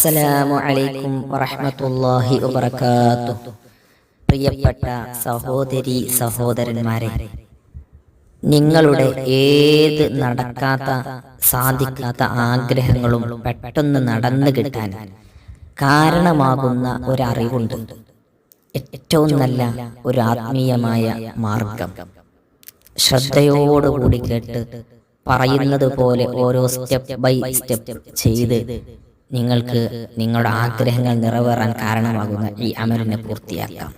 അസ്സലാമു അലൈക്കും വറഹ്മത്തുള്ളാഹി വബറകാതുഹു. പ്രിയപ്പെട്ട സഹോദരി സഹോദരന്മാരെ നിങ്ങളുടെ ഏത് നടക്കാത്ത സാധിക്കാത്ത ആഗ്രഹങ്ങളും പെട്ടെന്ന് നടന്നു കിട്ടാൻ കാരണമാകുന്ന ഒരറിവുണ്ട്. ഏറ്റവും നല്ല ഒരു ആത്മീയമായ മാർഗം. ശ്രദ്ധയോടുകൂടി കേട്ട് പറയുന്നത് പോലെ ഓരോ സ്റ്റെപ്പ് ബൈ സ്റ്റെപ്പ് ചെയ്ത് നിങ്ങൾക്ക് നിങ്ങളുടെ ആഗ്രഹങ്ങൾ നിറവേറാൻ കാരണമാകുന്ന ഈ അമലിനെ പൂർത്തിയാക്കാം.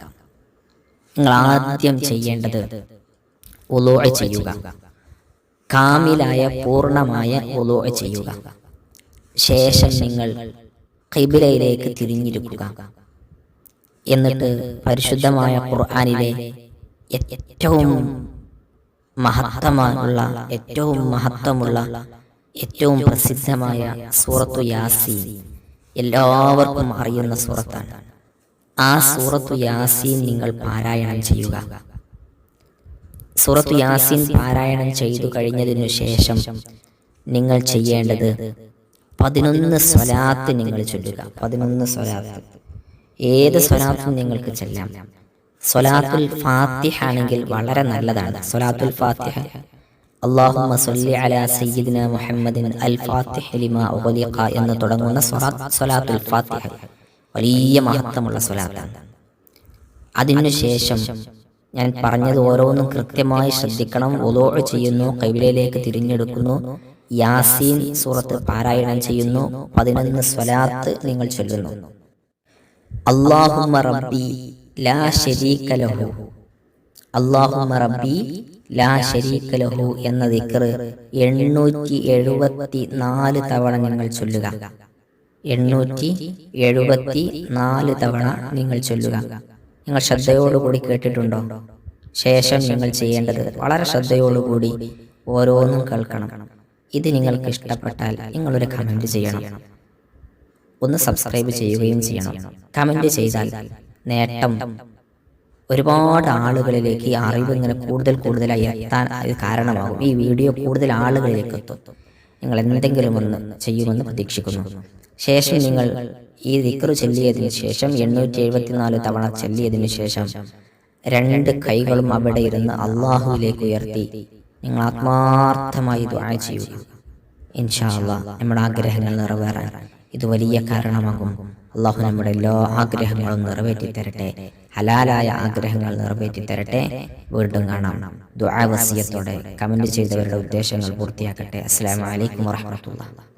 നിങ്ങൾ ആദ്യം ചെയ്യേണ്ടത് ഉലോ ചെയ്യുക. കാമിലായ പൂർണമായ ഉലോ ചെയ്യുക. ശേഷം നിങ്ങൾ കിബിലയിലേക്ക് തിരിഞ്ഞിരിക്കുക. എന്നിട്ട് പരിശുദ്ധമായ ഖുർആാനിലെ ഏറ്റവും മഹത്തമായുള്ള ഏറ്റവും മഹത്വമുള്ള ഏറ്റവും പ്രസിദ്ധമായ സൂറത്തു യാസീൻ. എല്ലാവർക്കും അറിയുന്ന സൂറത്താണ്. ആ സൂറത്തു യാസീൻ നിങ്ങൾ പാരായണം ചെയ്യുക. സൂറത്തു യാസീൻ പാരായണം ചെയ്തു കഴിഞ്ഞതിനു ശേഷം നിങ്ങൾ ചെയ്യേണ്ടത് പതിനൊന്ന് സ്വലാത്ത് നിങ്ങൾ ചൊല്ലുക. പതിനൊന്ന് സ്വലാത്ത്. ഏത് സ്വലാത്തും നിങ്ങൾക്ക് ചെല്ലാം. സ്വലാത്തുൽ ഫാത്തിഹ ആണെങ്കിൽ വളരെ നല്ലതാണ്. സ്വലാത്തുൽ ഫാത്തിഹ. അള്ളാഹുമ്മ സല്ലി അലാ സയ്യിദിന മുഹമ്മദിൻ അൽ ഫാത്തിഹ് ലിമാ ഉഗ്ലിഖ എന്ന് തുടങ്ങുന്ന സ്വലാത്ത് സ്വലാത്തുൽ ഫാത്തിഹ. വലിയ മഹത്വമുള്ള സ്വലാത്താണ്. അതിനുശേഷം ഞാൻ പറഞ്ഞത് ഓരോന്നും കൃത്യമായി ശ്രദ്ധിക്കണം. ഒലോ ചെയ്യുന്നു കൈവിലയിലേക്ക് തിരിഞ്ഞെടുക്കുന്നു. യാസീൻ സൂറത്ത് പാരായണം ചെയ്യുന്നു. പതിനൊന്ന് സ്വലാത്ത് നിങ്ങൾ ചൊല്ലുന്നു. അള്ളാഹുമ്മ റബ്ബി ലാ ശരീക ലഹു. അള്ളാഹുമ്മ റബ്ബി ലാ ലഹു എന്ന ദിക്ർ എണ്ണൂറ്റി എഴുപത്തി നാല് തവണ നിങ്ങൾ ചൊല്ലുക. എണ്ണൂറ്റി എഴുപത്തി നാല് തവണ നിങ്ങൾ ചൊല്ലുക. നിങ്ങൾ ശ്രദ്ധയോടുകൂടി കേട്ടിട്ടുണ്ടോ? ശേഷം നിങ്ങൾ ചെയ്യേണ്ടത് വളരെ ശ്രദ്ധയോടുകൂടി ഓരോന്നും കേൾക്കണം. ഇത് നിങ്ങൾക്ക് ഇഷ്ടപ്പെട്ടാൽ നിങ്ങളൊരു കമന്റ് ചെയ്യണം. ഒന്ന് സബ്സ്ക്രൈബ് ചെയ്യുകയും ചെയ്യണം. കമന്റ് ചെയ്താൽ നേട്ടം ഒരുപാട് ആളുകളിലേക്ക് ഈ അറിവ് ഇങ്ങനെ കൂടുതൽ കൂടുതലായി എത്താൻ ഇത് കാരണമാകും. ഈ വീഡിയോ കൂടുതൽ ആളുകളിലേക്ക് എത്തും. നിങ്ങൾ എന്തെങ്കിലും ഒന്ന് ചെയ്യുമെന്ന് പ്രതീക്ഷിക്കുന്നു. ശേഷം നിങ്ങൾ ഈ ദിക്കർ ചൊല്ലിയതിനു ശേഷം എണ്ണൂറ്റി എഴുപത്തിനാല് തവണ ചൊല്ലിയതിനു ശേഷം രണ്ട് കൈകളും അവിടെ ഇരുന്ന് അള്ളാഹുവിലേക്ക് ഉയർത്തി. നിങ്ങൾ ആത്മാർത്ഥമായി ദുആ ചെയ്യുക. ഇൻഷാ അള്ളാഹ് നമ്മുടെ ആഗ്രഹങ്ങൾ നിറവേറാൻ. ഇത് വലിയ കാരണമാകും. അള്ളാഹു നമ്മുടെ എല്ലാ ആഗ്രഹങ്ങളും നിറവേറ്റി തരട്ടെ ഹലാലായ ആഗ്രഹങ്ങൾ നിറവേറ്റി തരട്ടെ വീണ്ടും കാണാം. ദുആ കമന്റ് ചെയ്തവരുടെ ഉദ്ദേശങ്ങൾ പൂർത്തിയാക്കട്ടെ. അസ്സലാമു അലൈക്കും വറഹ്മത്തുള്ളാഹി.